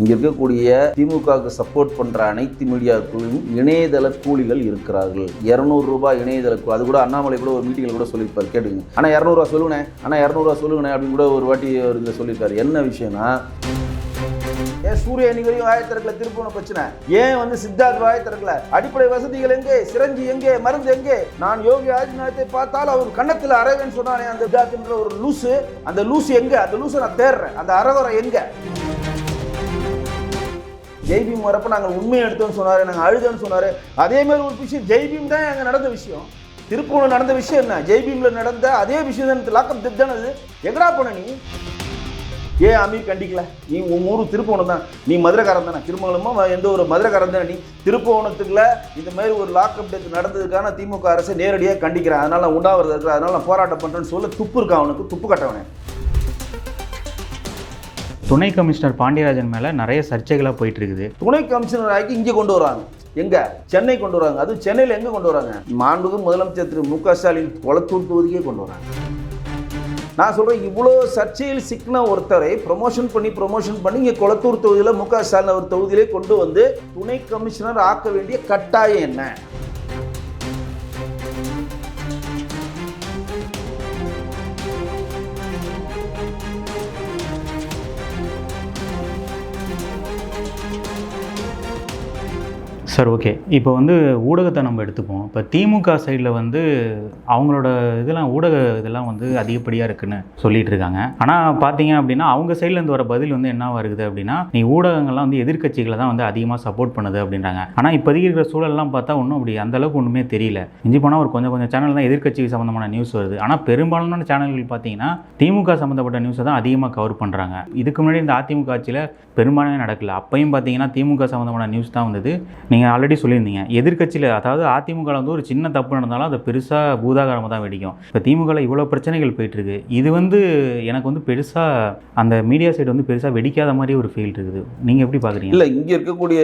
இங்க இருக்கக்கூடிய திமுகவுக்கு சப்போர்ட் பண்ற அனைத்து மீடியாக்களும் இணையதள கூலிகள் இருக்கிறார்கள். இருநூறு ரூபாய் இணையதள கூலி. அது கூட அண்ணாமலை கூட ஒரு மீட்டிங்ல கூட சொல்லியிருப்பார். கேட்டுங்க ஆனா இரநூறுவா சொல்லுங்கண்ணே. ஆனா இரநூறுவா சொல்லுங்கண்ணே அப்படின்னு கூட ஒரு வாட்டி ஒரு இதில் சொல்லியிருக்காரு. என்ன விஷயம்னா ஏன் சூரிய அணி வரையும் வாயை பிரச்சனை. ஏன் வந்து சித்தார்த் வாயை அடிப்படை வசதிகள் எங்கே? சிரஞ்சி எங்கே? மருந்து எங்கே? நான் யோகி ஆதித்யநாத்தை பார்த்தால் அவர் கன்னத்தில் அரவேன்னு சொன்னானே அந்த சித்தார்த்ன்ற ஒரு லூசு. அந்த லூசு எங்க? அந்த லூசை நான் தேடுறேன் அந்த அறகுறை எங்கே? ஜெய்பீம் வரப்போ நாங்கள் உண்மையை எடுத்தோம்னு சொன்னார் நாங்கள் அழுதோன்னு சொன்னார். அதே மாதிரி ஒரு விஷயம் ஜெய்பீம் தான் அங்கே நடந்த விஷயம். திருப்பூரில் நடந்த விஷயம் என்ன? ஜெய்பீமில் நடந்த அதே விஷயம் தான் லாக்கம் திட்டானது எங்கடா போன நீ? ஏன் அமீர் கண்டிக்கல. நீ உன் ஊர் திருப்போணம் தான். நீ மதுரைக்காரன் தானே. திருமங்கலமும் எந்த ஒரு மதுரைக்காரன் தானே நீ. திருப்போணத்துக்குள்ள இந்த மாதிரி ஒரு லாக்அப் டெத் நடந்ததுக்கான திமுக அரசு நேரடியாக கண்டிக்கிறேன். அதனால உண்டாவது இருக்கிற அதனால நான் போராட்டம் பண்ணுறேன்னு சொல்ல துப்பு இருக்கான் அவனுக்கு? துப்பு கட்டவனே. துணை கமிஷனர் பாண்டியராஜன் மேலே நிறைய சர்ச்சைகளாக போயிட்டு இருக்குது துணை கமிஷனர் ஆக்கி இங்கே கொண்டு வராங்க. எங்க? சென்னை கொண்டு வராங்க. அது சென்னையில் எங்கே கொண்டு வராங்க? மாண்புக்கு முதலமைச்சர் திரு மு க ஸ்டாலின் கொளத்தூர் தொகுதிக்கே கொண்டு வராங்க. நான் சொல்கிறேன் இவ்வளோ சர்ச்சையில் சிக்கின ஒருத்தரை ப்ரொமோஷன் பண்ணி ப்ரொமோஷன் பண்ணி இங்கே கொளத்தூர் தொகுதியில் மு க ஸ்டாலின் அவர் தொகுதியிலே கொண்டு வந்து துணை கமிஷனர் ஆக்க வேண்டிய கட்டாயம் என்ன? சார் ஓகே இப்போ வந்து ஊடகத்தை நம்ம எடுத்துப்போம். இப்போ திமுக சைடில் வந்து அவங்களோட இதெல்லாம் ஊடக இதெல்லாம் வந்து அதிகப்படியாக இருக்குன்னு சொல்லிட்டு இருக்காங்க. ஆனால் பார்த்தீங்க அப்படின்னா அவங்க சைட்லேருந்து வர பதில் வந்து என்ன வருது அப்படின்னா நீ ஊடகங்கள்லாம் வந்து எதிர்க்கட்சிகளை தான் வந்து அதிகமாக சப்போர்ட் பண்ணுது அப்படின்றாங்க. ஆனால் இப்போதைக்கு இருக்கிற சூழல்லாம் பார்த்தா ஒன்றும் அப்படி அந்தளவுக்கு ஒன்றுமே தெரியல. இஞ்சி போனால் ஒரு கொஞ்சம் கொஞ்சம் சேனல் தான் எதிர்க்கட்சி சம்மந்தமான நியூஸ் வருது. ஆனால் பெரும்பாலான சேனல்கள் பார்த்தீங்கன்னா திமுக சம்மந்தப்பட்ட நியூஸை தான் அதிகமாக கவர் பண்ணுறாங்க இதுக்கு முன்னாடி இந்த அதிமுக ஆட்சியில் பெரும்பாலுமே நடக்கல. அப்பையும் பார்த்தீங்கன்னா திமுக சம்மந்தமான நியூஸ் தான் வந்தது. நீங்கள் ஆல்ரெடி சொல்லியிருந்தீங்க. எதிர்க்கட்சியில் அதாவது அதிமுக வந்து ஒரு சின்ன தப்பு நடந்தாலும் அது பெருசாக பூதாகரமாக தான் வெடிக்கும். இப்போ திமுகவில் இவ்வளோ பிரச்சனைகள் போயிட்டுருக்கு. இது வந்து எனக்கு வந்து பெருசாக அந்த மீடியா சைடு வந்து பெருசாக வெடிக்காத மாதிரி ஒரு ஃபீல் இருக்குது. நீங்கள் எப்படி பார்க்குறீங்க இல்லை இங்கே இருக்கக்கூடிய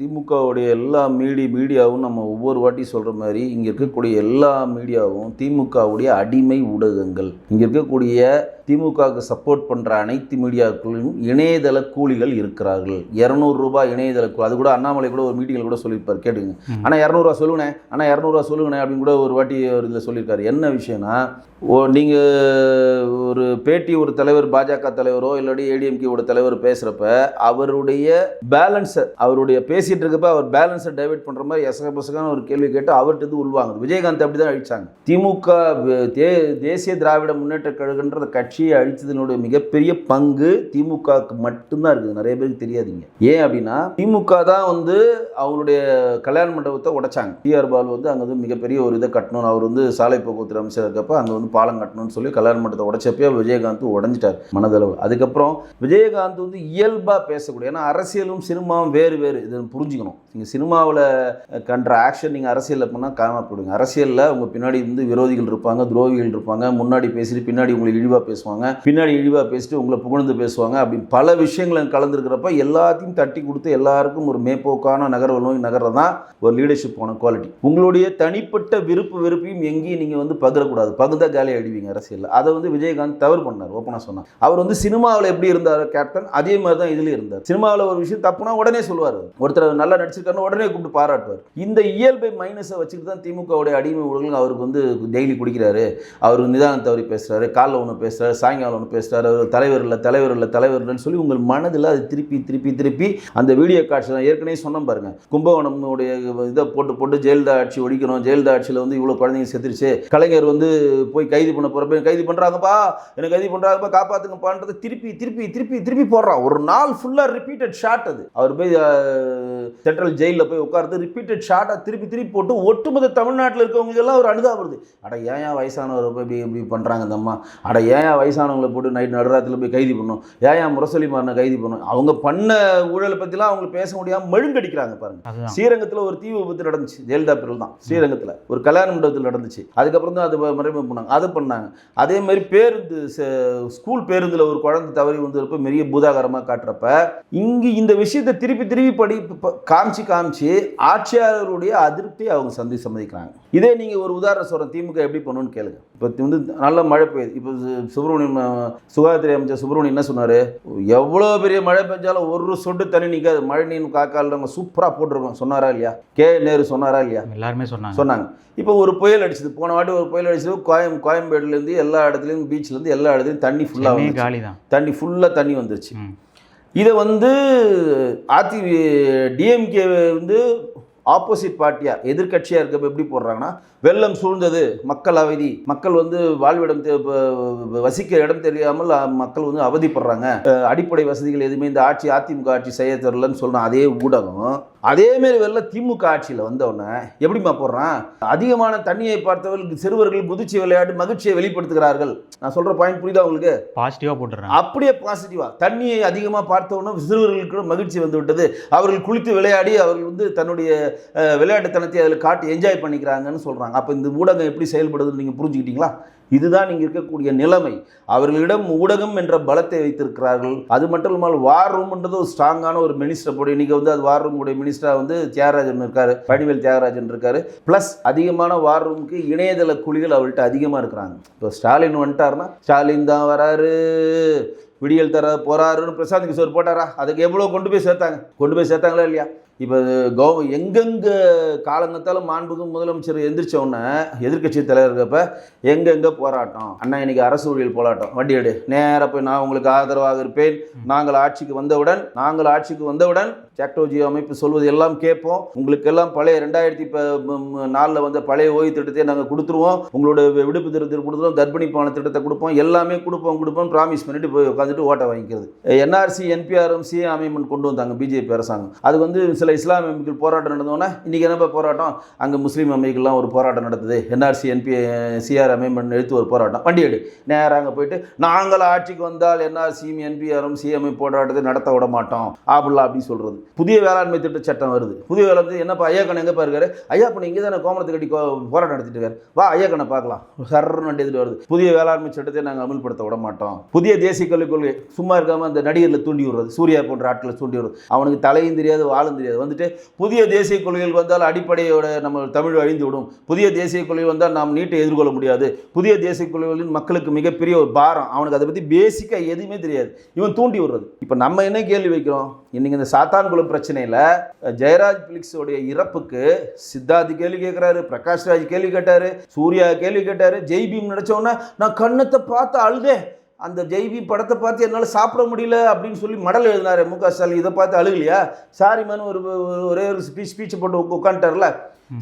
திமுகவுடைய எல்லா மீடி மீடியாவும் நம்ம ஒவ்வொரு வாட்டி சொல்கிற மாதிரி இங்கே இருக்கக்கூடிய எல்லா மீடியாவும் திமுகவுடைய அடிமை ஊடகங்கள். இங்கே இருக்கக்கூடிய திமுகவுக்கு சப்போர்ட் பண்ணுற அனைத்து மீடியாக்களும் இணையதள கூலிகள் இருக்கிறார்கள். இரநூறு ரூபாய் இணையதள கூலி அது கூட அண்ணாமலை கூட ஒரு மீட்டிங்கில் கூட சொல்லியிருப்பார் கேட்டுங்க. ஆனால் இரநூறுவா சொல்லுங்கண்ணே. ஆனால் இரநூறுவா சொல்லுங்கண்ணே அப்படின்னு கூட ஒரு வாட்டி ஒரு இதில் சொல்லியிருக்காரு. என்ன விஷயம்னா ஓ நீங்கள் ஒரு பேட்டி ஒரு தலைவர் பாஜக தலைவரோ இல்லாட்டி ஏடிஎம்கேவோட தலைவர் பேசுகிறப்ப அவருடைய பேலன்ஸை அவருடைய பேசிகிட்டு இருக்கப்ப அவர் பேலன்ஸை டைவர்ட் பண்ணுற மாதிரி எசகபசகான ஒரு கேள்வி கேட்டு அவர்கிட்ட இருந்து உள்வாங்குது. விஜயகாந்த் அப்படி தான் அழிச்சாங்க. திமுக தே தேசிய திராவிட முன்னேற்ற கழகன்ற கட்சியை அழிச்சதனுடைய மிகப்பெரிய பங்கு திமுகவுக்கு மட்டும்தான் இருக்குது. நிறைய பேருக்கு தெரியாதீங்க. ஏன் அப்படின்னா திமுக தான் வந்து அவங்களுடைய கல்யாண மண்டபத்தை உடைச்சாங்க. டிஆர் பால் வந்து அங்கே வந்து மிகப்பெரிய ஒரு இதை கட்டணும் அவர் வந்து சாலை போக்குவரத்து அமைச்சர் இருக்கப்ப அங்கே வந்து பாலம் கட்டணும்னு சொல்லி கல்யாண மண்டபத்தை உடைச்சப்பே விஜயகாந்த் உடஞ்சிட்டார் மனதளவு அதுக்கப்புறம் விஜயகாந்த் வந்து இயல்பாக பேசக்கூடிய ஏன்னா அரசியலும் சினிமாவும் வேறு வேறு. இதை புரிஞ்சுக்கணும். நீங்கள் சினிமாவில் கண்ட ஆக்ஷன் நீங்கள் அரசியலில் பண்ணால் காணப்படுங்க அரசியலில் உங்கள் பின்னாடி வந்து விரோதிகள் இருப்பாங்க துரோகிகள் இருப்பாங்க முன்னாடி பேசிட்டு பின்னாடி உங்களை இழிவாக பேசுவாங்க பின்னாடி இழிவாக பேசிட்டு உங்களை புகழ்ந்து பேசுவாங்க அப்படின்னு பல விஷயங்களை கலந்துருக்கிறப்ப எல்லாத்தையும் தட்டி கொடுத்து எல்லாருக்கும் ஒரு மேம்போக்கான நகர்வு நோய் நகர்றது தான் ஒரு லீடர்ஷிப் போன குவாலிட்டி உங்களுடைய தனிப்பட்ட விருப்பு வெறுப்பையும் எங்கேயும் நீங்கள் வந்து பகிரக்கூடாது. பகுந்தா காலி அடிவீங்க அரசியலில். அதை வந்து விஜயகாந்த் தவறு பண்ணார் ஓப்பனாக சொன்னார். அவர் வந்து சினிமாவில் எப்படி இருந்தார் கேப்டன் அதே மாதிரி தான் இதுலேயும் இருந்தார். சினிமாவில் ஒரு விஷயம் தப்புனா உடனே சொல்லுவார். ஒருத்தர் நல்லா வச்சிருக்காருன்னு உடனே கூப்பிட்டு பாராட்டுவார். இந்த இயல்பை மைனஸை வச்சுட்டு தான் திமுகவுடைய அடிமை ஊழல் அவருக்கு வந்து டெய்லி குடிக்கிறாரு. அவர் நிதானம் தவறி பேசுறாரு காலைல ஒன்று பேசுறாரு சாயங்காலம் ஒன்று பேசுறாரு அவர் தலைவர் இல்லை தலைவர் இல்லை தலைவர் இல்லைன்னு சொல்லி உங்கள் மனதில் அது திருப்பி திருப்பி திருப்பி அந்த வீடியோ காட்சி தான் ஏற்கனவே சொன்னோம் பாருங்க. கும்பகோணமுடைய இதை போட்டு போட்டு ஜெயலலிதா ஆட்சி ஒழிக்கணும். ஜெயலலிதா ஆட்சியில் வந்து இவ்வளோ குழந்தைங்க செத்துருச்சு. கலைஞர் வந்து போய் கைது பண்ண போகிறப்ப கைது பண்ணுறாங்கப்பா எனக்கு கைது பண்ணுறாங்கப்பா காப்பாற்றுங்கப்பான்றதை திருப்பி திருப்பி திருப்பி திருப்பி போடுறான். ஒரு நாள் ஃபுல்லாக ரிப்பீட்டட் ஷாட் அது. அவர் போய் சென்ட்ரல் ஜெயிலில் போய் உட்கார்ந்து ரிப்பீட்டட் ஷாட்டாக திருப்பி திருப்பி போட்டு ஒட்டுமொத்த தமிழ்நாட்டில் இருக்கவங்க எல்லாம் ஒரு அனுதா வருது. அட ஏன் வயசானவரை போய் இப்படி இப்படி பண்ணுறாங்க இந்த அம்மா? அட ஏன் வயசானவங்களை போட்டு நைட் நடுராத்தில் போய் கைது பண்ணணும்? ஏன் முரசொலி மாறின கைது பண்ணணும்? அவங்க பண்ண ஊழலை பற்றிலாம் அவங்களுக்கு பேச முடியாமல் மழுங்கடிக்கிறாங்க பாருங்க. ஸ்ரீரங்கத்தில் ஒரு தீ விபத்து நடந்துச்சு. ஜெயலலிதா பேரில் தான். ஸ்ரீரங்கத்தில். ஒரு கல்யாண மண்டபத்தில் நடந்துச்சு. அதுக்கப்புறம் தான் அது மறைமுகம் பண்ணாங்க. அதை பண்ணாங்க. அதே மாதிரி பேருந்து ஸ்கூல் பேருந்தில் ஒரு குழந்தை தவறி வந்திருப்ப பெரிய பூதாகரமாக காட்டுறப்ப இங்கே இந்த விஷயத்தை திருப்பி திருப்பி படி காமிச்சு காமிச்சு ஆட்சியாளருடைய அதிருப்தியை அவங்க சந்தி சம்மதிக்கிறாங்க. இதே நீங்கள் ஒரு உதாரணம் சொல்கிறேன் திமுக எப்படி பண்ணணும்னு கேளுங்க. இப்போ வந்து நல்ல மழை பெய்யுது. இப்போ சுப்பிரமணியம் சுகாதாரத்துறை அமைச்சர் சுப்பிரமணியம் என்ன சொன்னார்? எவ்வளோ பெரிய மழை பெஞ்சாலும் ஒரு சொட்டு தண்ணி நிற்காது மழை நீர் காக்கால் நம்ம சூப்பராக போட்டிருக்கோம். சொன்னாரா இல்லையா? கே. நேரு சொன்னாரா இல்லையா? எல்லாருமே சொன்னாங்க. சொன்னாங்க. இப்போ ஒரு புயல் அடிச்சது. போன வாட்டி ஒரு புயல் அடிச்சது. கோயம் கோயம்பேடுலேருந்து எல்லா இடத்துலையும் பீச்லேருந்து எல்லா இடத்துலையும் தண்ணி ஃபுல்லாக தண்ணி ஃபுல்லாக தண்ணி வந்துருச்சு. இதை வந்து அதி டிஎம்கே வந்து ஆப்போசிட் பார்ட்டியாக எதிர்க்கட்சியாக இருக்கப்ப எப்படி போடுறாங்கன்னா வெள்ளம் சூழ்ந்தது மக்கள் அவதி. மக்கள் வந்து வாழ்விடம் தெ- ப- வசிக்க இடம் தெரியாமல் மக்கள் வந்து அவதிப்படுறாங்க. அடிப்படை வசதிகள் எதுவுமே இந்த ஆட்சி அதிமுக ஆட்சி செய்ய தரலன்னு சொல்ற அதே ஊடகம் அதேமாரி வெள்ள திமுக ஆட்சியில் வந்தவொடனே எப்படிம்மா போடுறான்? அதிகமான தண்ணியை பார்த்தவர்கள் சிறுவர்கள் குதிச்சு விளையாட்டு மகிழ்ச்சியை வெளிப்படுத்துகிறார்கள். நான் சொல்கிற பாயிண்ட் புரியுதா உங்களுக்கு? பாசிட்டிவாக போட்டுடுறாங்க அப்படியே பாசிட்டிவா தண்ணியை அதிகமாக பார்த்தோன்னா சிறுவர்களுக்கு மகிழ்ச்சி வந்து விட்டது அவர்கள் குளித்து விளையாடி அவர்கள் வந்து தன்னுடைய விளையாட்டுத்தனத்தை அதில் காட்டி என்ஜாய் பண்ணிக்கிறாங்கன்னு சொல்கிறாங்க அப்போ இந்த ஊடகம் எப்படி செயல்படுதுன்னு நீங்கள் புரிஞ்சுக்கிட்டீங்களா? இதுதான் நீங்கள் இருக்கக்கூடிய நிலைமை. அவர்களிடம் ஊடகம் என்ற பலத்தை வைத்திருக்கிறார்கள். அது மட்டும் இல்லாமல் வார் ரூம்ன்றது ஒரு ஸ்ட்ராங்கான ஒரு மினிஸ்டர் போடு இன்னைக்கு வந்து அது வார் ரூம் உடைய மினிஸ்டராக வந்து தியாகராஜன் இருக்கார் பணிவேல் தியாகராஜன் இருக்கார். ப்ளஸ் அதிகமான வார் ரூமுக்கு இணையதள குழிகள் அவர்கிட்ட அதிகமாக இருக்கிறாங்க. இப்போ ஸ்டாலின் வந்துட்டாருன்னா ஸ்டாலின் தான் வராரு. விடியல் தர போறாருன்னு பிரசாந்த் கிஷோர் போட்டாரா? அதுக்கு எவ்வளோ கொண்டு போய் சேர்த்தாங்க? கொண்டு போய் சேர்த்தாங்களா இல்லையா? இப்போ கவ எங்கெங்க காலங்கத்தாலும் மாண்புக்கு முதலமைச்சர் எந்திரிச்ச உடனே எதிர்க்கட்சி தலைவர் இருக்கப்ப எங்கெங்க போராட்டம்? அண்ணா இன்னைக்கு அரசு ஊழியர் போராட்டம். வண்டி எடு. நேராக போய் நான் உங்களுக்கு ஆதரவாக இருப்பேன். நாங்கள் ஆட்சிக்கு வந்தவுடன் நாங்கள் ஆட்சிக்கு வந்தவுடன் சாக்டோஜி அமைப்பு சொல்வது எல்லாம் கேட்போம். உங்களுக்கு எல்லாம் பழைய ரெண்டாயிரத்தி நாலில் வந்த பழைய ஓய்வு திட்டத்தை நாங்கள் கொடுத்துருவோம். உங்களோட விடுப்பு திட்டத்தை கொடுத்துருவோம். கர்ப்பிணி பான திட்டத்தை கொடுப்போம். எல்லாமே கொடுப்போம் கொடுப்போம் ப்ராமிஸ் பண்ணிட்டு போய் உட்காந்துட்டு ஓட்டை வாங்கிக்கிறது. என்ஆர்சி என்பிஆர்எம் சிஏ அமைமெண்ட் கொண்டு வந்தாங்க. பிஜேபி அரசாங்கம். அது வந்து சில இஸ்லாமிய அமைப்புகள் போராட்டம் நடந்தோன்னே இன்றைக்கி என்னப்பா போராட்டம்? அங்கே முஸ்லீம் அமைப்புகள்லாம் ஒரு போராட்டம் நடத்துது என்ஆர்சி என்பி சிஆர் அமைமெண்ட் எழுத்து ஒரு போராட்டம். வண்டி எடு. நேராக அங்கே போயிட்டு நாங்கள் ஆட்சிக்கு வந்தால் என்ஆர்சியும் என்பிஆரும் சிஎம்ஐ போராட்டத்தை நடத்த விட மாட்டோம். அப்படிலாம் அப்படின்னு சொல்கிறது புதிய வேளாண்மை திட்ட சட்டம் வருது. புதிய வேளாண்மை என்னப்பா ஐயா கண்ணு எங்கே இருக்காரு? ஐயா பண்ணி இங்கே தானே கோமரத்தை கட்டி கோ- போராட்டம் நடத்திட்டு இருக்காரு. வா ஐயா கண்ணை பார்க்கலாம். சர்ன்னு வண்டி எடுத்துட்டு வருது. புதிய வேளாண்மை சட்டத்தை நாங்கள் அமல்படுத்த விட மாட்டோம். புதிய தேசிய கல்விக் கொள்கை சும்மா இருக்காமல் அந்த நடிகரில் தூண்டி விடுறது சூர்யா போன்ற ஆட்களை தூண்டி விடுறது. அவனுக்கு தலையும் தெரியாது வாழும் தெரியாது. வந்துட்டு புதிய தேசிய கொள்கைகள் வந்தால் அடிப்படையோட நம்ம தமிழ் அழிந்து விடும். புதிய தேசிய கொள்கை வந்தால் நாம் நீட்டை எதிர்கொள்ள முடியாது. புதிய தேசிய கொள்கைகளின் மக்களுக்கு மிகப்பெரிய ஒரு பாரம். அவனுக்கு அதை பற்றி பேசிக்காக எதுவுமே தெரியாது. இவன் தூண்டி விடுறது. இப்போ நம்ம என்ன கேள்வி வைக்கிறோம்? இன்னைக்கு இந்த சாத்தான்குளம் பிரச்சனையில் ஜெயராஜ் பிலிக்ஸோடைய இறப்புக்கு சித்தார்த் கேள்வி கேட்குறாரு பிரகாஷ் ராஜ் கேள்வி கேட்டாரு சூர்யா கேள்வி கேட்டார் ஜெய்பீம் பீம் நான் கண்ணத்தை பார்த்து அழுதேன். அந்த ஜெய்பி படத்தை பார்த்து என்னால் சாப்பிட முடியல அப்படின்னு சொல்லி மடல் எழுதினார் மு க ஸ்டாலின். இதை பார்த்து அழுகலையா? சாரி மேனு ஒரு ஒரே ஒரு ஸ்பீச் ஸ்பீச்சை போட்டு உட்காந்துட்டார்ல.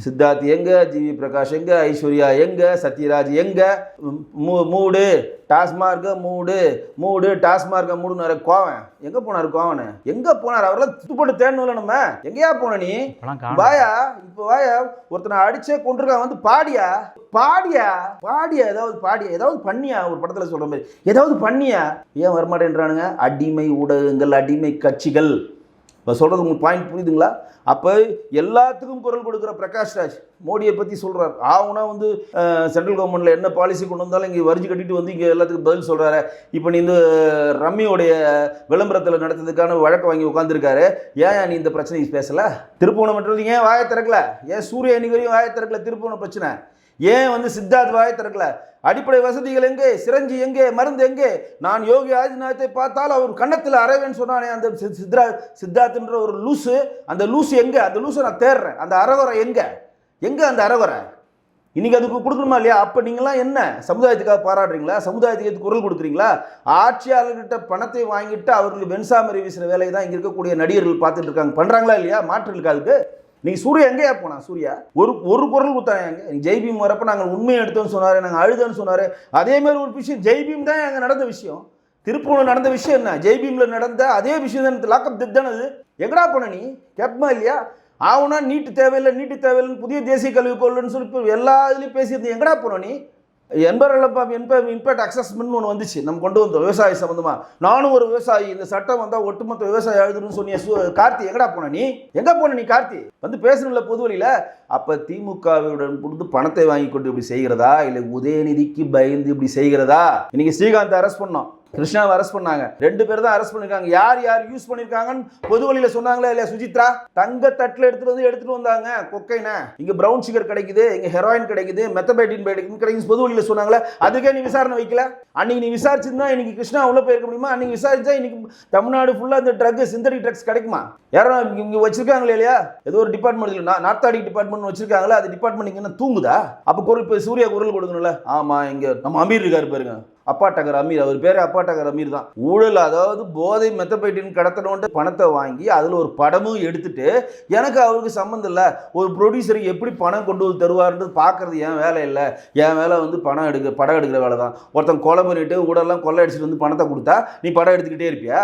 சித்தார்த் எங்க? ஜிவி பிரகாஷ் எங்க? ஐஸ்வர்யா எங்க? சத்யராஜ் எங்க? மூ- மூடு. டாஸ்மார்க்க மூடு. மூடு டாஸ்மார்க்க மூடுனாரு கோவன். எங்க போனாரு கோவன்? எங்க போனார்? அவரெல்லாம் துட்டு போட்டு தேடணும்ல நம்ம. எங்கேயா போன நீ? வாயா? இப்போ வாயா? ஒருத்தனை அடிச்சே கொண்டிருக்கான் வந்து பாடியா? பாடியா? பாடியா? ஏதாவது பாடியா? ஏதாவது பண்ணியா? ஒரு படத்துல சொல்ற மாதிரி. ஏதாவது பண்ணியா? ஏன் வரமாட்டேன்றானுங்க? அடிமை ஊடகங்கள் அடிமை கட்சிகள். இப்போ சொல்கிறது உங்களுக்கு பாயிண்ட் புரியுதுங்களா? அப்போ எல்லாத்துக்கும் குரல் கொடுக்குற பிரகாஷ் ராஜ் மோடியை பற்றி சொல்கிறார் ஆகுனா வந்து சென்ட்ரல் கவர்மெண்ட்டில் என்ன பாலிசி கொண்டு வந்தாலும் இங்கே வரிஞ்சு கட்டிட்டு வந்து இங்கே எல்லாத்துக்கும் பதில் சொல்கிறாரு இப்போ நீ இந்த ரம்மியோடைய விளம்பரத்தில் நடத்துறதுக்கான வழக்கு வாங்கி உட்காந்துருக்காரு ஏன் நீ இந்த பிரச்சனையை பேசலை? திருப்பூணம் மட்டும் ஏன் வாயை திறக்கல. ஏன் சூரிய இன்னைக்கு வரையும் வாயை திறக்கல? திருப்பூணம் பிரச்சனை. ஏன் வந்து சித்தார்த் வாயை திறக்கல? அடிப்படை வசதிகள் எங்கே? சிரஞ்சி எங்கே? மருந்து எங்கே? நான் யோகி ஆதித்யநாத்தை பார்த்தால் அவர் கன்னத்தில் அறவேன்னு சொன்னானே அந்த சி- சித்ரா சித்தார்த்துன்ற ஒரு லூசு. அந்த லூசு எங்கே? அந்த லூசை நான் தேடுறேன் அந்த அறகுறை எங்கே? எங்கே அந்த அறகுறை இன்றைக்கி அதுக்கு கொடுக்கணுமா இல்லையா? அப்போ நீங்களாம் என்ன? சமுதாயத்துக்காக பாராடுறீங்களா சமுதாயத்துக்கு எது குரல் கொடுக்குறீங்களா? ஆட்சியாளர்கிட்ட பணத்தை வாங்கிட்டு அவர்களுக்கு வெண்சாமரி வீசுகிற வேலையை தான் இங்கே இருக்கக்கூடிய நடிகர்கள் பார்த்துட்டு இருக்காங்க. பண்ணுறாங்களா இல்லையா? மாற்று இருக்கா அதுக்கு? நீ சூர்யா எங்கேயா போனா சூர்யா. ஒரு ஒரு குரல் கொடுத்தாங்க எங்க? ஜெய்பீம் வரப்ப நாங்கள் உண்மையை எடுத்தோம்னு சொன்னாரு நாங்கள் அழுதோன்னு சொன்னாரு. அதே மாதிரி ஒரு விஷயம் ஜெய்பீம் தான் அங்கே நடந்த விஷயம். திருப்பூரில் நடந்த விஷயம் என்ன? ஜெய்பீம்ல நடந்த அதே விஷயம் தான் லாக்அப் டெத் தானே அது எங்கடா போன நீ? கேட்பமா இல்லையா? ஆகுனா நீட்டு தேவையில்லை நீட்டு தேவையில்லைன்னு புதிய தேசிய கல்விக் கொள்ளுன்னு சொல்லி எல்லா இதுலையும் பேசியிருந்தேன். எங்கடா போன நீ? என்பரல் என்ப இம்பேக்ட் அசஸ்மெண்ட் ஒன்று வந்துச்சு. நம்ம கொண்டு வந்தோம் விவசாய சம்மந்தமாக நானும் ஒரு விவசாயி இந்த சட்டம் வந்தால் ஒட்டுமொத்த விவசாயம் எழுதுன்னு சொன்னிய சு கார்த்தி எங்கடா போன நீ? எங்கே போன நீ கார்த்தி? வந்து பேசணும்ல பொது வழியில்? அப்போ திமுகவுடன் கொடுத்து பணத்தை வாங்கி கொண்டு இப்படி செய்கிறதா? இல்லை உதயநிதிக்கு பயந்து இப்படி செய்கிறதா? இன்னைக்கு ஸ்ரீகாந்த் அரெஸ்ட் பண்ணோம். கிருஷ்ணாவை அரெஸ்ட் பண்ணாங்க. ரெண்டு பேர் தான் அரெஸ்ட் பண்ணிருக்காங்க. யார் யார் யூஸ் பண்ணிருக்காங்கன்னு பொது வழியில சொன்னாங்களா இல்லையா சுஜித்ரா? தங்க தட்டில் எடுத்துட்டு வந்து எடுத்துட்டு வந்தாங்க. கொக்கைனா. இங்க பிரவுன் சுகர் கிடைக்குது. இங்க ஹெரோயின் கிடைக்குது. மெத்தபேட்டின் கிடைக்குது பொது வழியில சொன்னாங்களே? அதுக்கே நீ விசாரணை வைக்கல. அன்னைக்கு நீ விசாரிச்சிருந்தா இன்னைக்கு கிருஷ்ணா உள்ள போயிருக்க முடியுமா? அன்னைக்கு விசாரிச்சா இன்னைக்கு தமிழ்நாடு ஃபுல்லா இந்த ட்ரக் சிந்தடிக் ட்ரக்ஸ் கிடைக்குமா? யாரும் இங்க வச்சிருக்காங்களே இல்லையா? ஏதோ ஒரு டிபார்ட்மெண்ட் நார்த்தாடி டிபார்ட்மெண்ட் ஒன்று வச்சிருக்காங்களா அது டிபார்ட்மெண்ட் இங்கே என்ன தூங்குதா? அப்போ குரல் இப்போ சூர்யா குரல் கொடுக்கணும்ல. ஆமாம் இங்கே நம்ம அமீர் இருக்காரு பாருங்க. அப்பா டகர் அமீர் அவர் பேர் அப்பா டகர் அமீர் தான். ஊழல் அதாவது போதை மெத்தபைட்டின் கடத்தணுன்ட்டு பணத்தை வாங்கி அதில் ஒரு படமும் எடுத்துட்டு எனக்கு அவருக்கு சம்மந்தம் இல்லை. ஒரு ப்ரொடியூசருக்கு எப்படி பணம் கொண்டு வந்து தருவார்ன்றது பார்க்கறது என் வேலை இல்லை. என் வேலை வந்து பணம் எடுக்க படம் எடுக்கிற வேலை தான். ஒருத்தன் கொலை பண்ணிட்டு ஊடெல்லாம் கொள்ளை அடிச்சுட்டு வந்து பணத்தை கொடுத்தா நீ படம் எடுத்துக்கிட்டே இருப்பியா?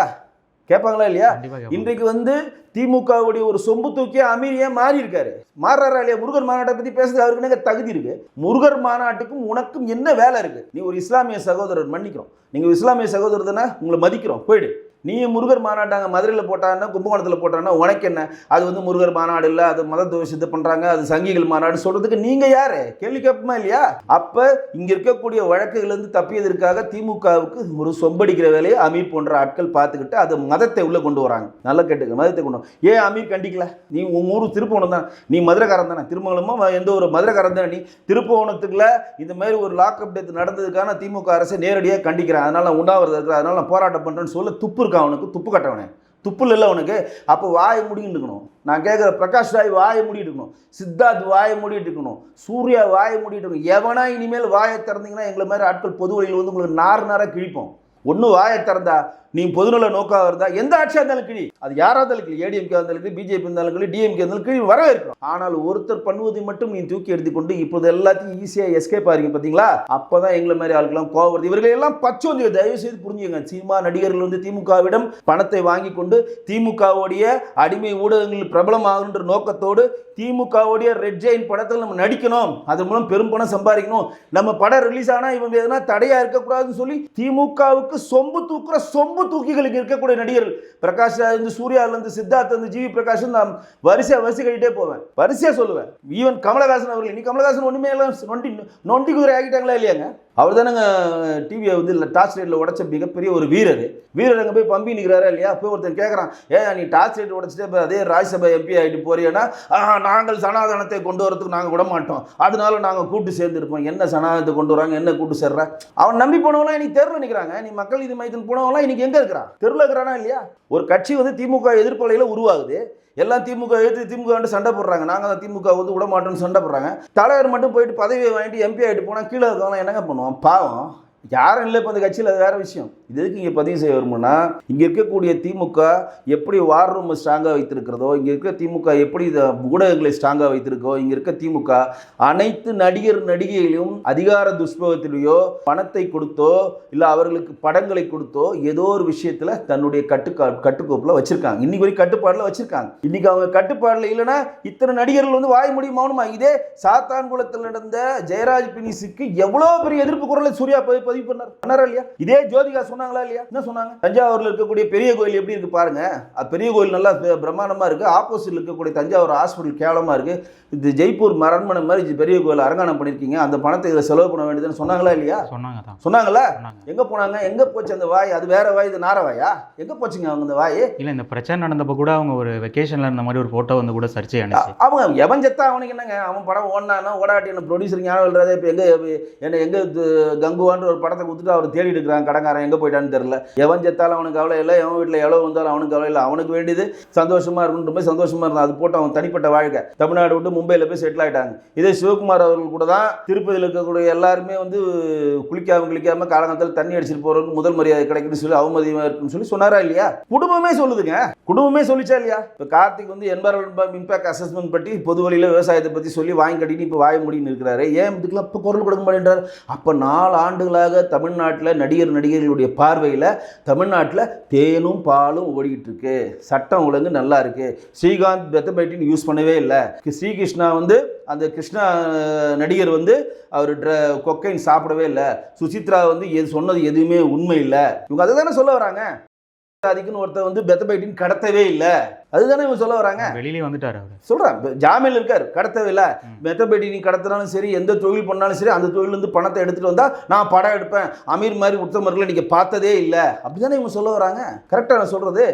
கேட்பாங்களா இல்லையா? இன்றைக்கு வந்து திமுகவுடைய ஒரு சொம்பு தூக்கி அமீர் ஏன் மாறி இருக்காரு மாறுறாரா இல்லையா? முருகர் மாநாட்டை பத்தி பேசுறது அவருக்கு என்ன தகுதி இருக்கு? முருகர் மாநாட்டுக்கும் உனக்கும் என்ன வேலை இருக்கு? நீ ஒரு இஸ்லாமிய சகோதரர் மன்னிக்கிறோம். நீங்க இஸ்லாமிய சகோதரர் தானே? உங்களை மதிக்கிறோம். போயிடு. நீ முருகர் மாநாட்டாங்க மதுரையில் போட்டான்னா கும்பகோணத்தில் போட்டான்னா உனக்கு என்ன? அது வந்து முருகர் மாநாடு இல்லை அது மத துவேஷத்தை பண்ணுறாங்க அது சங்கிகள் மாநாடு சொல்கிறதுக்கு நீங்கள் யார்? கேள்வி கேட்போமா இல்லையா? அப்போ இங்கே இருக்கக்கூடிய வழக்குகள்லேருந்து தப்பியதற்காக திமுகவுக்கு ஒரு சொம்படிக்கிற வேலையை அமீர் போன்ற ஆட்கள் பார்த்துக்கிட்டு அது மதத்தை உள்ளே கொண்டு வராங்க. நல்லா கேட்டுக்க மதத்தை கொண்டு ஏன் அமீர் கண்டிக்கல? நீ உன் ஊர் திருப்போணம் தான்? நீ மதுரைக்காரன் தானே? திருமங்கலமா எந்த ஒரு மதுரைக்காரன் தானே? நீ திருப்போணத்துக்குள்ள இந்த மாதிரி ஒரு லாக்அப் டெத் நடந்ததுக்கான திமுக அரசை நேரடியாக கண்டிக்கிறேன். அதனால் உண்டாவது இருக்கிற அதனால் நான் போராட்டம் பண்ணுறேன்னு சொல்ல துப்பு இருக்கா அவனுக்கு துப்பு கட்டவனே. துப்புல இல்லை அவனுக்கு அப்போ வாயை முடிக்கிட்டு இருக்கணும். நான் கேட்குற பிரகாஷ் ராய் வாயை மூடிட்டு இருக்கணும். சித்தார்த் வாயை மூடிட்டு இருக்கணும். சூர்யா வாயை மூடிட்டு இருக்கணும். எவனா இனிமேல் வாயை திறந்தீங்கன்னா எங்களை மாதிரி ஆட்கள் பொது வழியில் வந்து உங்களுக்கு நார் நாராக கிழிப்போம். ஒன்று வாயை திறந்தா நீ பொதுநல நோக்காக இருந்தா எந்த ஆட்சியாக இருந்தாலும் கிழி. அது யாராக இருந்தாலும் கிழி. ஏடிஎம்கே இருந்தாலும் கிழி பிஜேபி இருந்தாலும் கிழி டிஎம்கே இருந்தாலும் கிழி வரவேற்கிறோம். ஆனால் ஒருத்தர் பண்ணுவதை மட்டும் நீ தூக்கி எடுத்துக்கொண்டு இப்போது எல்லாத்தையும் ஈஸியாக எஸ்கேப் ஆகிறீங்க பார்த்தீங்களா அப்போ தான் எங்களை மாதிரி ஆளுக்கெல்லாம் கோவம் வருது. இவர்கள் எல்லாம் பச்சோந்தி தயவு செய்து புரிஞ்சுங்க சினிமா நடிகர்கள் வந்து திமுகவிடம் பணத்தை வாங்கி கொண்டு திமுகவுடைய அடிமை ஊடகங்களில் பிரபலமாகன்ற நோக்கத்தோடு திமுகவுடைய ரெட் ஜெயின் படத்தில் நம்ம நடிக்கணும். அதன் மூலம் பெரும் பணம் சம்பாதிக்கணும். நம்ம படம் ரிலீஸ் ஆனால் இவங்க எதனா தடையாக இருக்கக்கூடாதுன்னு சொல்லி திமுகவுக்கு சொம்பு தூக்குற சொம்பு தூக்கிகளுக்கு இருக்கக்கூடிய நடிகர்கள். பிரகாஷ் இருந்து சித்தார்த்லேருந்து இருந்து சித்தார்த் ஜிவி பிரகாஷ் நான் வரிசையாக வரிசை கட்டிட்டே போவேன். வரிசையாக சொல்லுவேன். ஈவன் கமலஹாசன் அவர்கள் இன்னைக்கு கமலஹாசன் ஒன்றுமே எல்லாம் நொண்டி நொண்டி குதிரை ஆகிட்டாங்களா இல்லையாங்க? அவர் தானேங்க டிவியை வந்து இல்லை டார்ச் லைட்டில் உடைச்ச மிகப்பெரிய ஒரு வீரர் வீரர் அங்கே போய் பம்பி நிற்கிறாரா இல்லையா? போய் ஒருத்தர் கேட்குறான் ஏன் நீ டார்ச் லைட் உடைச்சிட்டு இப்போ அதே ராஜ்யசபா எம்பி ஆகிட்டு போறியன்னா நாங்கள் சனாதனத்தை கொண்டு வரதுக்கு நாங்கள் விட மாட்டோம். அதனால நாங்கள் கூட்டு சேர்ந்துருப்போம். என்ன சனாதனத்தை கொண்டு வராங்க? என்ன கூட்டு சேர்ற? அவன் நம்பி போனவங்களாம் இன்னைக்கு தெருவில் நிற்கிறாங்க நீ மக்கள் இது மையத்தில் போனவங்களாம் இன்னைக்கு எங்கே இருக்கிறான் தெருவில் இருக்கிறானா இல்லையா? ஒரு கட்சி வந்து திமுக எதிர்ப்பலையில் உருவாகுது. எல்லாம் திமுக எழுத்து திமுக வந்து சண்டை போடுறாங்க. நாங்கள் தான் திமுக வந்து விட மாட்டோம்னு சண்டை போடுறாங்க. தலைவர் மட்டும் போயிட்டு பதவியை வாங்கிட்டு எம்பி ஆகிட்டு போனால் கீழே இருக்கவங்களாம் என்னங்க பண்ணுவோம் no não. யாரும் இல்லை இப்போ அந்த கட்சியில் அது வேற விஷயம். இது எதுக்கு இங்கே பதிவு செய்ய வருமுன்னா இங்கே இருக்கக்கூடிய திமுக எப்படி வார் ரூம் ஸ்ட்ராங்காக வைத்திருக்கிறதோ இங்கே இருக்க திமுக எப்படி இதை ஊடகங்களை ஸ்ட்ராங்காக வைத்திருக்கோ இங்கே இருக்க திமுக அனைத்து நடிகர் நடிகைகளையும் அதிகார துஷ்பகத்திலேயோ பணத்தை கொடுத்தோ இல்லை அவர்களுக்கு படங்களை கொடுத்தோ ஏதோ ஒரு விஷயத்தில் தன்னுடைய கட்டுக்கா கட்டுக்கோப்பில் வச்சிருக்காங்க. இன்றைக்கி வரைக்கும் கட்டுப்பாடில் வச்சிருக்காங்க. இன்றைக்கி அவங்க கட்டுப்பாடில் இல்லைன்னா இத்தனை நடிகர்கள் வந்து வாய் முடி மௌனமா? இதே சாத்தான்குளத்தில் நடந்த ஜெயராஜ் பினிஸுக்கு எவ்வளோ பெரிய எதிர்ப்பு குரலை சூர்யா பதிவு பதிவு பண்ணார். பண்ணாரா இல்லையா? இதே ஜோதிகா சொன்னாங்களா இல்லையா? என்ன சொன்னாங்க? தஞ்சாவூர்ல இருக்கக்கூடிய பெரிய கோயில் எப்படி இருக்கு பாருங்க. பெரிய கோயில் நல்லா பிரம்மாண்டமா இருக்கு. ஆப்போசிட்ல இருக்கக்கூடிய தஞ்சாவூர் ஹாஸ்பிட்டல் கேவலமா இருக்கு. இது ஜெய்ப்பூர் அரண்மனை மாதிரி பெரிய கோயில் அரங்கானம் பண்ணிருக்கீங்க. அந்த பணத்தை இதில் செலவு பண்ண வேண்டியதுன்னு சொன்னாங்களா இல்லையா? சொன்னாங்க சொன்னாங்களா? சொன்னாங்க. எங்க போனாங்க? எங்க போச்சு அந்த வாய்? அது வேற வாய் இது நார வாயா? எங்க போச்சுங்க அவங்க அந்த வாய்? இல்லை இந்த பிரச்சனை நடந்தப்போ கூட அவங்க ஒரு வெக்கேஷனில் இருந்த மாதிரி ஒரு ஃபோட்டோ வந்து கூட சர்ச்சை அவங்க எவன் செத்தா அவனுக்கு என்னங்க? அவன் படம் ஓடினானா ஓடாட்டி என்ன ப்ரொடியூசர் ஞாபகம் இப்போ எங்கே என்ன எங்கே கங்குவான்ற ஒரு படத்தை கொடுத்துட்டு அவர் தேடி எடுக்கிறாங்க கடங்காரன் எங்கே போயிட்டான்னு தெரில எவன் செத்தாலும் அவனுக்கு கவலை இல்லை எவன் வீட்டில் எவ்வளோ வந்தாலும் அவனுக்கு கவலை இல்லை. அவனுக்கு வேண்டியது சந்தோஷமாக இருக்கணுன்ற மாதிரி சந்தோஷமாக இருந்தான் அது போட்டு அவன் தனிப்பட்ட வாழ்க்கை. தமிழ்நாடு விட்டு மும்பையில் போய் செட்டில் ஆயிட்டாங்க. இதே சிவகுமார் அவர்கள் கூட தான் திருப்பதியில் இருக்கக்கூடிய எல்லாருமே வந்து குளிக்காம குளிக்காம காலங்காலத்தில் தண்ணி அடிச்சிட்டு போகிறவங்க முதல் மரியாதை கிடைக்குன்னு சொல்லி அவமதியமாக இருக்குன்னு சொல்லி சொன்னாரா இல்லையா? குடும்பமே சொல்லுதுங்க. குடும்பமே சொல்லிச்சா இல்லையா? இப்போ கார்த்திக் வந்து என்வரன்மெண்ட் இம்பாக்ட் அசஸ்மெண்ட் பற்றி பொது வழியில் விவசாயத்தை பற்றி சொல்லி வாங்கி கட்டிட்டு இப்போ வாய முடின்னு இருக்கிறாரு. ஏன் இதுக்கெல்லாம் இப்போ குரல் கொடுக்க மாட்டேன்றார்? அப்போ நாலு ஆண்டுகளாக தமிழ்நாட்டில் நடிகர் நடிகர்களுடைய பார்வையில் தமிழ்நாட்டில் தேனும் பாலும் ஓடிக்கிட்டு இருக்கு? சட்டம் ஒழுங்கு நல்லா இருக்கு. ஸ்ரீகாந்த் பெத்தபைட்டின் யூஸ் பண்ணவே இல்லை. ஸ்ரீகிருஷ்ணா வந்து அந்த கிருஷ்ணா நடிகர் வந்து அவர் ட்ர கொக்கைன் சாப்பிடவே இல்லை. சுசித்ரா வந்து எது சொன்னது எதுவுமே உண்மை இல்லை. இவங்க அதை தானே சொல்ல வராங்க? அதுக்குன்னு ஒருத்தர் வந்து பெத்தபைட்டின் கடத்தவே இல்லை. அதுதானே இவங்க சொல்ல வராங்க. வெளியிலே வந்துட்டார் அவர். சொல்கிறேன் ஜாமீன் இருக்கார். கடத்தவில்லை மெத்தபேட்டி நீ கடத்தினாலும் சரி எந்த தொழில் பண்ணாலும் சரி அந்த தொழிலேருந்து பணத்தை எடுத்துகிட்டு வந்தால் நான் படம் எடுப்பேன். அமீர் மாதிரி உத்தமர்களை நீங்கள் பார்த்ததே இல்லை. அப்படி தானே இவங்க சொல்ல வராங்க. கரெக்டாக நான் சொல்கிறது.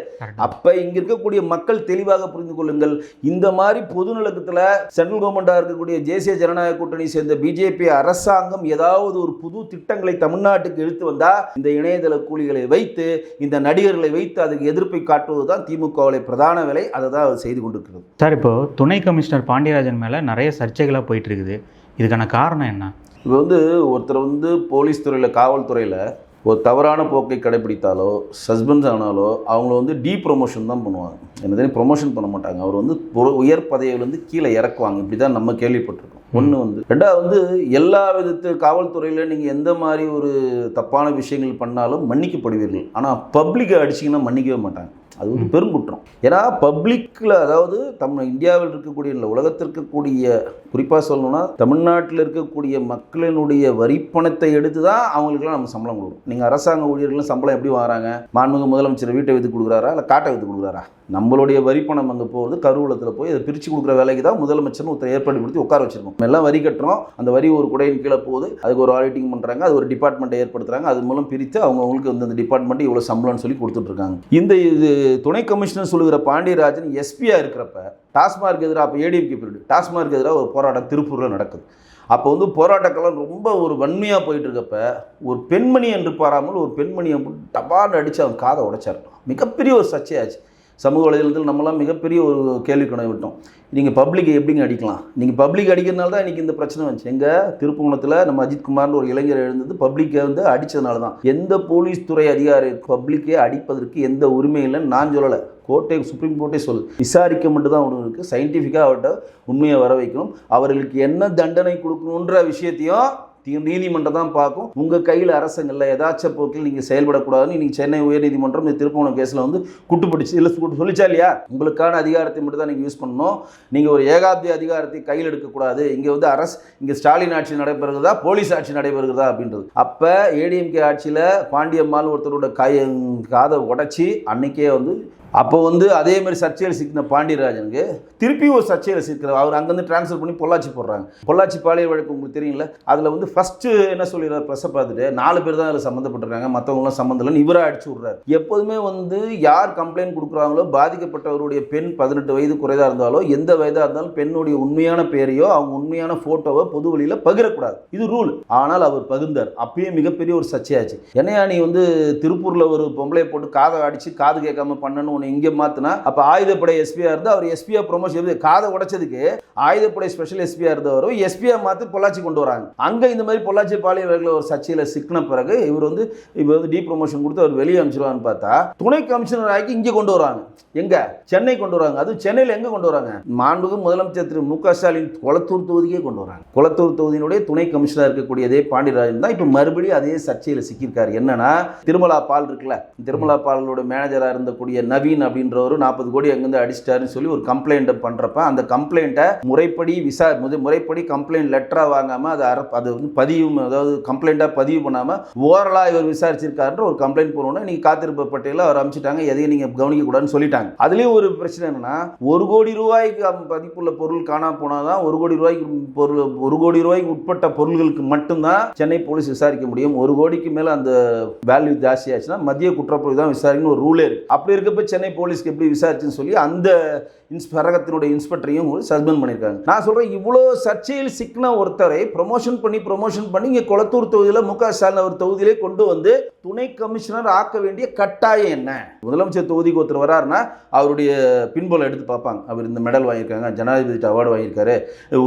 அப்போ இங்கே இருக்கக்கூடிய மக்கள் தெளிவாக புரிந்து கொள்ளுங்கள். இந்த மாதிரி பொது நலக்கத்தில் சென்ட்ரல் கவர்மெண்ட்டாக இருக்கக்கூடிய தேசிய ஜனநாயக கூட்டணி சேர்ந்த பிஜேபி அரசாங்கம் ஏதாவது ஒரு புது திட்டங்களை தமிழ்நாட்டுக்கு இழுத்து வந்தால் இந்த இணையதள கூலிகளை வைத்து இந்த நடிகர்களை வைத்து அதுக்கு எதிர்ப்பை காட்டுவது தான் திமுகவுடைய பிரதான வேலை அதை தான் அது செய்து கொண்டிருக்கிறது. சார் இப்போ துணை கமிஷனர் பாண்டியராஜன் மேலே நிறைய சர்ச்சைகளாக போயிட்டு இருக்குது இதுக்கான காரணம் என்ன? இப்போ வந்து ஒருத்தர் வந்து போலீஸ் துறையில் காவல்துறையில் ஒரு தவறான போக்கை கடைபிடித்தாலோ சஸ்பெண்ட் ஆனாலோ அவங்கள வந்து டீ ப்ரொமோஷன் தான் பண்ணுவாங்க. என்னது ப்ரொமோஷன் பண்ண மாட்டாங்க. அவர் வந்து உயர் பதவியிலேருந்து கீழே இறக்குவாங்க. இப்படி தான் நம்ம கேள்விப்பட்டிருக்கோம். ஒன்று வந்து. ரெண்டாவது வந்து எல்லா விதத்து காவல்துறையில் நீங்கள் எந்த மாதிரி ஒரு தப்பான விஷயங்கள் பண்ணாலும் மன்னிக்கப்படுவீர்கள். ஆனால் பப்ளிக்கை அடிச்சிங்கன்னா மன்னிக்கவே மாட்டாங்க. அது வந்து பெருங்குற்றம். ஏன்னா பப்ளிக்கில் அதாவது தமிழ் இந்தியாவில் இருக்கக்கூடிய இல்லை உலகத்தில் இருக்கக்கூடிய குறிப்பாக சொல்லணும்னா தமிழ்நாட்டில் இருக்கக்கூடிய மக்களினுடைய வரிப்பணத்தை எடுத்து தான் அவங்களுக்குலாம் நம்ம சம்பளம் கொடுக்கணும். நீங்கள் அரசாங்க ஊழியர்களும் சம்பளம் எப்படி வாங்குறாங்க? மாண்புமிகு முதலமைச்சர் வீட்டை விற்று கொடுக்குறாரா? இல்லை காட்டை விற்று கொடுக்குறாரா? நம்மளுடைய வரிப்பணம் அங்கே போகுது. கருவூலத்தில் போய் அதை பிரித்து கொடுக்குற வேலைக்கு தான் முதலமைச்சர்னு ஒருத்தர் ஏற்படுத்தி உட்கார வச்சிருக்கோம். நம்ம எல்லாம் வரி கட்டுறோம். அந்த வரி ஒரு குடையின் கீழே போகுது. அதுக்கு ஒரு ஆடிட்டிங் பண்ணுறாங்க அது ஒரு டிபார்ட்மெண்ட்டை ஏற்படுத்துறாங்க. அது மூலம் பிரித்து அவங்கவுங்களுக்கு வந்து அந்த டிபார்ட்மெண்ட் இவ்வளோ சம்பளம்னு சொல்லி கொடுத்துட்ருக்காங்க இந்த இது துணை கமிஷனர் சொல்லுகிற பாண்டியராஜன் எஸ்பியாக இருக்கிறப்ப டாஸ்மார்க் எதிராக அப்போ ஏடிஎம்கே பீரியட் டாஸ்மார்க் எதிராக ஒரு போராட்டம் திருப்பூரில் நடக்குது. அப்போ வந்து போராட்டக்கெல்லாம் ரொம்ப ஒரு வன்மையாக போயிட்டு இருக்கப்ப ஒரு பெண்மணி என்று பாராமல் ஒரு பெண்மணியை டபான்னு அடித்து அவன் காதை உடைச்சார் மிகப்பெரிய ஒரு சர்ச்சையாச்சு. சமூக வலைதளத்தில் நம்மலாம் மிகப்பெரிய ஒரு கேள்வி கணக்கு விட்டோம் நீங்கள் பப்ளிக்கை எப்படிங்க அடிக்கலாம்? நீங்கள் பப்ளிக் அடிக்கிறதுனால தான் இன்றைக்கி இந்த பிரச்சனை வந்துச்சு. எங்கள் திருப்புவனத்தில் நம்ம அஜித் குமார்னு ஒரு இளைஞர் எழுந்தது பப்ளிக்கை வந்து அடித்ததுனால தான். எந்த போலீஸ் துறை அதிகாரி பப்ளிக்கை அடிப்பதற்கு எந்த உரிமை இல்லைன்னு நான் சொல்லலை. கோர்ட்டே சுப்ரீம் கோர்ட்டே சொல்லு. விசாரிக்க மட்டும்தான் ஒன்று இருக்குது சயின்டிஃபிக்காக அவர்கிட்ட உண்மையை வர வைக்கணும். அவர்களுக்கு என்ன தண்டனை கொடுக்கணுன்ற விஷயத்தையும் நீதிமன்றம் தான் பார்க்கும். உங்கள் கையில் அரசங்களில் ஏதாச்சும் போக்கில் நீங்கள் செயல்படக்கூடாதுன்னு நீங்கள் சென்னை உயர்நீதிமன்றம் இந்த திருப்பவனம் கேஸில் வந்து குட்டுப்பிடிச்சு இல்லை குட்டு சொல்லிச்சா இல்லையா? உங்களுக்கான அதிகாரத்தை மட்டும் தான் நீங்கள் யூஸ் பண்ணணும். நீங்கள் ஒரு ஏகாப்தி அதிகாரத்தை கையில் எடுக்கக்கூடாது. இங்கே வந்து அரசு இங்கே ஸ்டாலின் ஆட்சி நடைபெறுகிறதா? போலீஸ் ஆட்சி நடைபெறுகிறதா? அப்படின்றது. அப்போ ஏடிஎம்கே ஆட்சியில் பாண்டியம்மாள் ஒருத்தரோட கை காதை உடைச்சி அன்னைக்கே வந்து அப்போ வந்து அதே மாதிரி சர்ச்சையில் சிக்கின பாண்டியராஜனுக்கு திருப்பி ஒரு சர்ச்சையில் சிக்கிறார் அவர் அங்கேருந்து ட்ரான்ஸ்ஃபர் பண்ணி பொள்ளாச்சி போடுறாங்க. பொள்ளாச்சி பாலியல் வழக்கு உங்களுக்கு தெரியுங்களா அதில் வந்து ஃபஸ்ட்டு என்ன சொல்லிடுறாரு ப்ரெஸ்ஸை பார்த்துட்டு நாலு பேர் தான் அதில் சம்மந்தப்பட்டிருக்காங்க மற்றவங்களாம் சம்மந்தம் இல்லைன்னு இவராக அடிச்சு விட்றாரு. எப்போதுமே வந்து யார் கம்ப்ளைண்ட் கொடுக்குறாங்களோ பாதிக்கப்பட்டவருடைய பெண் பதினெட்டு வயது குறைதாக இருந்தாலோ எந்த வயதாக இருந்தாலும் பெண்ணுடைய உண்மையான பேரையோ அவங்க உண்மையான ஃபோட்டோவை பொது வழியில் பகிரக்கூடாது. இது ரூல் ஆனால் அவர் பகிர்ந்தார். அப்பயே மிகப்பெரிய ஒரு சர்ச்சையாச்சு. என்னையா நீ வந்து திருப்பூரில் ஒரு பொம்பளையை போட்டு காதை அடித்து காது கேட்காம பண்ணணும் ஒன்று இங்கே மாற்றினா அப்போ ஆயுதப்படை எஸ்பியாக இருந்து அவர் எஸ்பியா ப்ரொமோஷன் காதை உடைச்சதுக்கு ஆயுதப்படை ஸ்பெஷல் எஸ்பியாக இருந்தவர் எஸ்பியா மாற்றி பொள்ளாச்சி கொண்டு வராங்க. அங்கே இந்த மாதிரி பொள்ளாச்சி பாலியல் ஒரு சர்ச்சையில் சிக்கின பிறகு இவர் வந்து இவர் வந்து டி ப்ரொமோஷன் கொடுத்து அவர் வெளியே அனுப்பிச்சிருவான்னு பார்த்தா துணை கமிஷனர் ஆக்கி இங்கே கொண்டு வராங்க. எங்கே? சென்னை கொண்டு வராங்க. அது சென்னையில் எங்கே கொண்டு வராங்க? மாண்புக்கு முதலமைச்சர் திரு மு க ஸ்டாலின் குளத்தூர் தொகுதிக்கே கொண்டு வராங்க. குளத்தூர் தொகுதியினுடைய துணை கமிஷனர் இருக்கக்கூடியதே பாண்டியராஜன் தான் இப்போ மறுபடியும் அதே சர்ச்சையில் சிக்கியிருக்காரு. என்னன்னா திருமலா பால் இருக்குல்ல திருமலா பாலோட மேனேஜராக இருந்தக்கூடிய நவி நவீன் அப்படின்றவர் நாற்பது கோடி அங்கேருந்து அடிச்சிட்டாருன்னு சொல்லி ஒரு கம்ப்ளைண்ட்டை பண்ணுறப்ப அந்த கம்ப்ளைண்ட்டை முறைப்படி விசா முறைப்படி கம்ப்ளைண்ட் லெட்டராக வாங்காமல் அதை அற அது வந்து பதிவு அதாவது கம்ப்ளைண்ட்டாக பதிவு பண்ணாமல் ஓரலாக இவர் விசாரிச்சிருக்காருன்ற ஒரு கம்ப்ளைண்ட் போனோன்னா நீங்கள் காத்திருப்ப பட்டியலில் அவர் அமைச்சிட்டாங்க எதையும் நீங்கள் கவனிக்கக்கூடாதுன்னு சொல்லிட்டாங்க. அதுலேயும் ஒரு பிரச்சனை என்னென்னா ஒரு கோடி ரூபாய்க்கு அம்- மதிப்புள்ள பொருள் காணாமல் போனால் தான் ஒரு கோடி ரூபாய்க்கு பொருள் ஒரு கோடி ரூபாய்க்கு உட்பட்ட பொருள்களுக்கு மட்டும்தான் சென்னை போலீஸ் விசாரிக்க முடியும். ஒரு கோடிக்கு மேலே அந்த வேல்யூ ஜாஸ்தி ஆச்சுன்னா மத்திய குற்றப்பொழி தான் விசாரிக்கணும் ஒரு ரூலே இருக்குது அப்படி இருக்கப்ப சென்னை போலீஸ்க்கு எப்படி விசாரிச்சுன்னு சொல்லி அந்த இன்ஸ்பரகத்தினுடைய இன்ஸ்பெக்டரையும் சஸ்பெண்ட் பண்ணியிருக்காங்க நான் சொல்கிறேன் இவ்வளோ சர்ச்சையில் சிக்கின ஒருத்தரை ப்ரொமோஷன் பண்ணி ப்ரொமோஷன் பண்ணி இங்கே கொளத்தூர் தொகுதியில் மு க ஸ்டாலின் அவர் தொகுதியிலே கொண்டு வந்து துணை கமிஷனர் ஆக்க வேண்டிய கட்டாயம் என்ன? முதலமைச்சர் தொகுதிக்கு ஒருத்தர் வராருன்னா அவருடைய பின்புலம் எடுத்து பார்ப்பாங்க. அவர் இந்த மெடல் வாங்கியிருக்காங்க ஜனாதிபதி அவார்டு வாங்கியிருக்காரு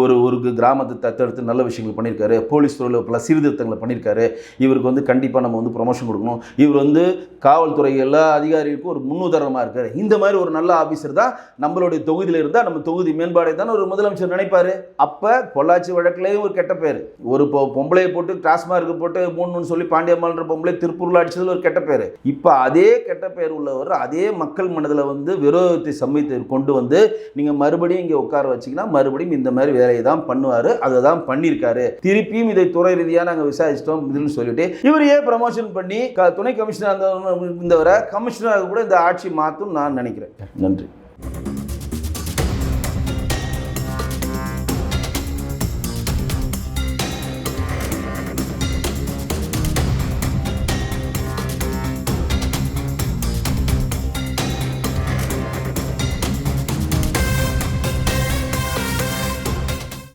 ஒரு ஒரு கிராமத்தை தத்தெடுத்து நல்ல விஷயங்கள் பண்ணியிருக்காரு போலீஸ் துறையில் பல சீர்திருத்தங்களை பண்ணியிருக்காரு இவருக்கு வந்து கண்டிப்பாக நம்ம வந்து ப்ரொமோஷன் கொடுக்கணும். இவர் வந்து காவல்துறை எல்லா அதிகாரிகளுக்கும் ஒரு முன்னுதாரணமாக இருக்காரு. இந்த மாதிரி ஒரு நல்ல ஆஃபீஸர் தான் நம்மளோட நம்மளுடைய தொகுதியில் இருந்தால் நம்ம தொகுதி மேம்பாடை தான் ஒரு முதலமைச்சர் நினைப்பாரு. அப்போ பொள்ளாச்சி வழக்குலேயும் ஒரு கெட்ட பேர். ஒரு பொ பொம்பளையை போட்டு டாஸ்மார்க்கு போட்டு மூணுன்னு சொல்லி பாண்டியம்மாள்ன்ற பொம்பளை திருப்பூரில் அடிச்சதுல ஒரு கெட்ட பேர். இப்போ அதே கெட்ட பேர் உள்ளவர் அதே மக்கள் மனதில் வந்து விரோதத்தை சமைத்து கொண்டு வந்து நீங்கள் மறுபடியும் இங்கே உட்கார வச்சீங்கன்னா மறுபடியும் இந்த மாதிரி வேலையை தான் பண்ணுவார். அதை தான் பண்ணியிருக்காரு. திருப்பியும் இதை துறை ரீதியாக நாங்கள் விசாரிச்சிட்டோம் இதுன்னு சொல்லிட்டு. இவர் ஏன் ப்ரமோஷன் பண்ணி க- துணை கமிஷனர் இருந்தவரை? கமிஷனராக கூட இந்த ஆட்சி மாற்றும் நான் நினைக்கிறேன். நன்றி.